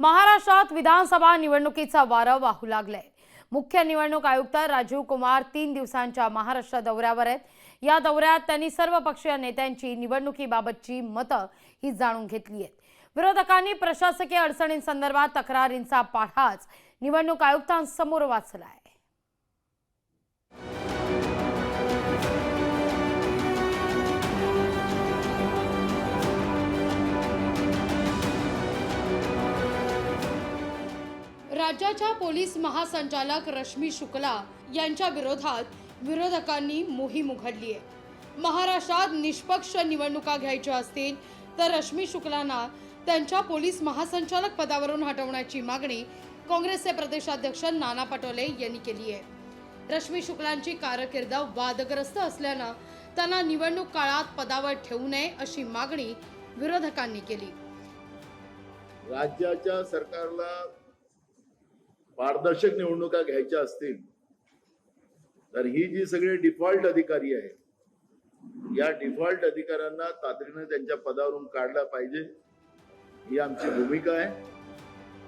महाराष्ट्रात विधानसभा निवडणुकीचा वारं वाहू लागलाय. मुख्य निवडणूक आयुक्त राजीव कुमार तीन दिवसांच्या महाराष्ट्र दौऱ्यावर आहेत. या दौऱ्यात त्यांनी सर्व पक्षीय नेत्यांची निवडणुकीबाबतची मतं ही जाणून घेतली आहेत. विरोधकांनी प्रशासकीय अडचणींसंदर्भात तक्रारींचा पाढाच निवडणूक आयुक्तांसमोर वाचला आहे राज्याच्या पोलीस महासंचालक रश्मी शुक्ला यांच्या विरोधात विरोधकांनी मोहीम उघडली आहे. महाराष्ट्रात निष्पक्ष निवडणुका घ्यायच्या असतील तर रश्मी शुक्लांना त्यांच्या पोलीस महासंचालक पदावरून हटवण्याची मागणी काँग्रेसचे प्रदेशाध्यक्ष नाना पटोले यांनी केली आहे. रश्मी शुक्लांची कारकीर्द वादग्रस्त असल्यानं त्यांना निवडणूक काळात पदावर ठेवू नये अशी मागणी विरोधकांनी केली. राज्याच्या सरकारला पारदर्शक निवडणुका घ्यायच्या असतील तर ही जी सगळे डिफॉल्ट अधिकारी आहेत या डिफॉल्ट अधिकाऱ्यांना तातडीने त्यांच्या पदावरून काढलं पाहिजे. ही आमची भूमिका आहे.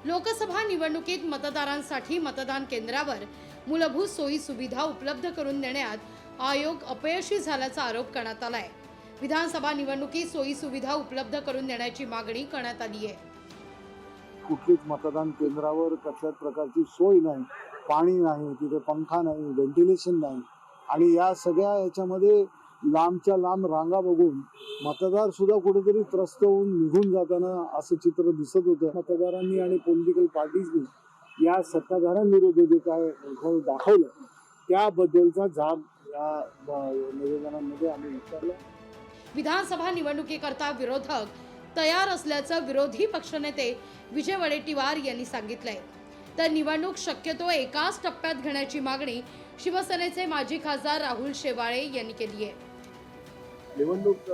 लोकसभा निवडणुकीत मतदारांसाठी मतदान केंद्रावर मूलभूत सोयी सुविधा उपलब्ध करून देण्यात आयोग अपयशी झाल्याचा आरोप करण्यात आलाय. विधानसभा निवडणुकीत सोयी सुविधा उपलब्ध करून देण्याची मागणी करण्यात आली आहे. कुठलीच मतदान केंद्रावर कसल्याच प्रकारची सोय नाही पाणी नाही तिथे पंखा नाही व्हेंटिलेशन नाही. आणि या सगळ्या याच्यामध्ये लांबच्या लांब रांगा बघून मतदार सुद्धा कुठेतरी त्रस्त होऊन निघून जाताना असं चित्र दिसत होतं. मतदारांनी आणि पॉलिटिकल पार्टीजनी या सत्ताधाऱ्यांविरुद्ध जे काय दाखवलं त्याबद्दलचा जाब या ब- निवेदनांमध्ये आम्ही विचारला विधानसभा निवडणुकीकरता विरोधक तयार असल्याचं विरोधी पक्षनेते विजय वडेट्टीवार यांनी सांगितलंय. तर निवडणूक शक्यतो एकाच टप्प्यात घेण्याची मागणी शिवसेनेचे माजी खासदार राहुल शेवाळे यांनी केली आहे. निवडणूक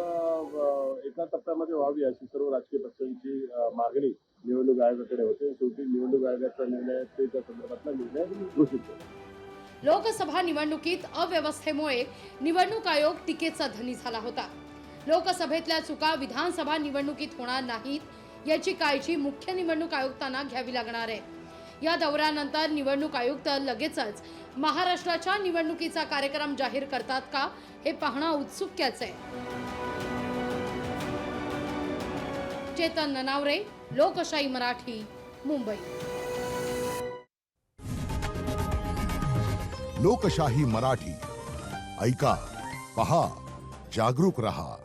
एका टप्प्यामध्ये व्हावी अशी सर्व राजकीय पक्षांची मागणी निवडणूक आयोगाकडे होते. शेवटी निवडणूक आयोगाचा निर्णय ते त्या संदर्भातला निर्णय घोषित केला. लोकसभा निवडणुकीत अव्यवस्थेमुळे निवडणूक आयोग टीकेचा धनी झाला होता. लोकसभेतल्या चुका विधानसभा निवडणुकीत होणार नाहीत याची काळजी मुख्य निवडणूक आयुक्तांना घ्यावी लागणार आहे. या दौऱ्यानंतर निवडणूक आयुक्त लगेचच महाराष्ट्राच्या निवडणुकीचा कार्यक्रम जाहीर करतात का हे पाहणं उत्सुक्याचं आहे. चेतन ननावरे लोकशाही मराठी मुंबई. लोकशाही मराठी. ऐका पहा जागरूक रहा.